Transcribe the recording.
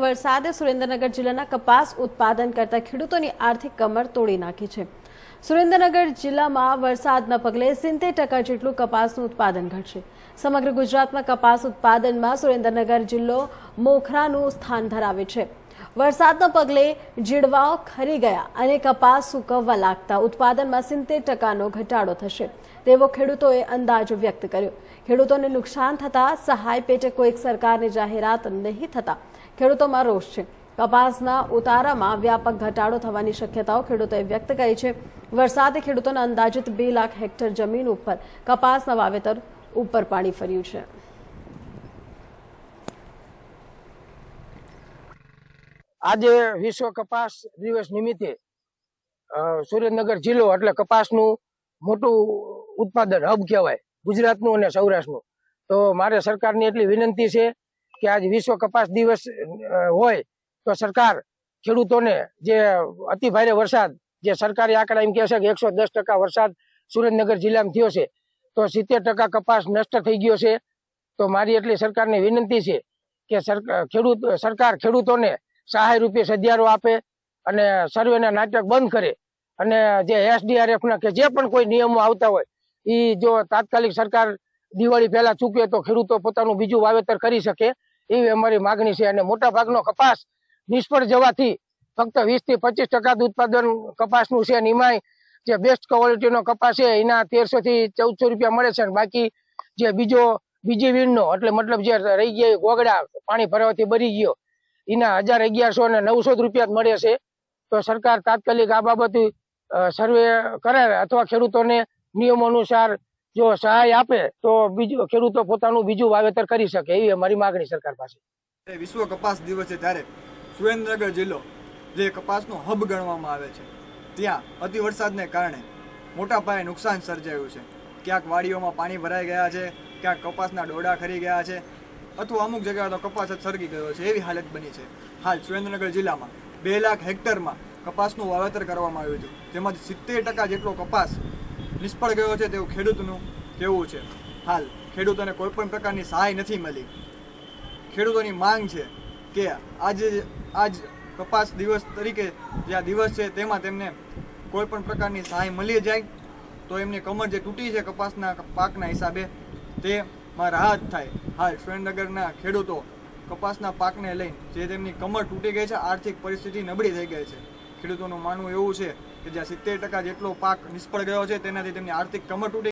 વરસાદે સુરેન્દ્રનગર જિલ્લાના કપાસ ઉત્પાદન કરતા ખેડૂતોની આર્થિક કમર તોડી નાખી છે. સુરેન્દ્રનગર જિલ્લામાં વરસાદના પગલે સિત્તેર ટકા જેટલું કપાસનું ઉત્પાદન ઘટશે. સમગ્ર ગુજરાતમાં કપાસ ઉત્પાદનમાં સુરેન્દ્રનગર જિલ્લો મોખરાનું સ્થાન ધરાવે છે. વરસાદના પગલે જીડવાઓ ખરી ગયા અને કપાસ સૂકવવા લાગતા ઉત્પાદનમાં સિત્તેર ટકાનો ઘટાડો થશે. તેવો ખેડૂતોએ અંદાજ વ્યક્ત કર્યો. ખેડૂતોને નુકસાન થતાં સહાય પેટે કોઈક સરકારની જાહેરાત નહીં થતા ખેડૂતોમાં રોષ છે. કપાસના ઉતારામાં વ્યાપક ઘટાડો થવાની શક્યતાઓ ખેડૂતોએ વ્યક્ત કરી છે. વરસાદે ખેડૂતોના અંદાજિત બે લાખ હેક્ટર જમીન ઉપર કપાસના વાવેતર ઉપર પાણી ફર્યું છે. આજે વિશ્વ કપાસ દિવસ નિમિત્તે સુરેન્દ્રનગર જિલ્લો એટલે કપાસનું મોટું ઉત્પાદન હબ કહેવાય, ગુજરાતનું અને સૌરાષ્ટ્રનું. તો મારે સરકારની એટલી વિનંતી છે કે આજ વિશ્વ કપાસ દિવસ હોય તો સરકાર ખેડૂતોને જે અતિ ભારે વરસાદ, જે સરકારી આંકડા એમ કહે છે કે એકસો દસ ટકા વરસાદ સુરેન્દ્રનગર જિલ્લામાં થયો છે, તો સિત્તેર ટકા કપાસ નષ્ટ થઈ ગયો છે. તો મારી એટલી સરકારને વિનંતી છે કે ખેડૂત, સરકાર ખેડૂતોને સહાય રૂપે સધિયારો આપે અને સર્વેના નાટક બંધ કરે. અને જે એસડીઆરએફ ના કે જે પણ કોઈ નિયમો આવતા હોય એ જો તાત્કાલિક સરકાર દિવાળી પહેલા ચૂકવે તો ખેડૂતો પોતાનું બીજું વાવેતર કરી શકે. એવી અમારી માગણી છે અને મોટા ભાગનો કપાસ નિષ્ફળ જવાથી ફક્ત વીસથી પચીસ ટકા ઉત્પાદન કપાસનું છે અને એમાંય જે બેસ્ટ ક્વોલિટીનો કપાસ છે, એના તેરસો થી ચૌદસો રૂપિયા મળે છે બાકી જે બીજો, બીજી વીણનો, એટલે મતલબ જે રહી ગયા ગોગડા પાણી ભરવાથી બરી ગયો એના હજાર અગિયારસો ને નવસો રૂપિયા મળે છે. તો સરકાર તાત્કાલિક આ બાબતે સર્વે કરાવે અથવા ખેડૂતોને નિયમો અનુસાર જો સહાય આપે તો બીજું, ખેડૂતો પોતાનું બીજું વાવેતર કરી શકે એવી અમારી માગણી સરકાર પાસે. વિશ્વ કપાસ દિવસ છે ત્યારે સુરેન્દ્રનગર જિલ્લો, જે કપાસનો હબ ગણવામાં આવે છે, ત્યાં અતિ વરસાદને કારણે મોટા પાયે નુકસાન સર્જાયું છે. ક્યાંક વાડીઓમાં પાણી ભરાઈ ગયા છે, ક્યાંક કપાસના ડોડા ખરી ગયા છે અથવા અમુક જગ્યાએ તો કપાસ જ સળગી ગયો છે, એવી હાલત બની છે. હાલ સુરેન્દ્રનગર જિલ્લામાં બે લાખ હેક્ટરમાં કપાસનું વાવેતર કરવામાં આવ્યું હતું. જેમાંથી સિત્તેર ટકા જેટલો કપાસ નિષ્ફળ ગયો છે તેવું ખેડૂતનું કહેવું છે. હાલ ખેડૂતોને કોઈપણ પ્રકારની સહાય નથી મળી. ખેડૂતોની માંગ છે કે આજે આજ કપાસ દિવસ તરીકે જે આ દિવસ છે તેમાં તેમને કોઈપણ પ્રકારની સહાય મળી જાય તો એમની કમર જે તૂટી છે કપાસના પાકના હિસાબે તેમાં રાહત થાય. હાલ સુરેન્દ્રનગરના ખેડૂતો કપાસના પાકને લઈને જે તેમની કમર તૂટી ગઈ છે, આર્થિક પરિસ્થિતિ નબળી થઈ ગઈ છે. ખેડૂતોનું માનવું એવું છે કે જ્યાં સિત્તેર ટકા જેટલો પાક નિષ્ફળ ગયો છે, તેનાથી તેમની આર્થિક કમર તૂટી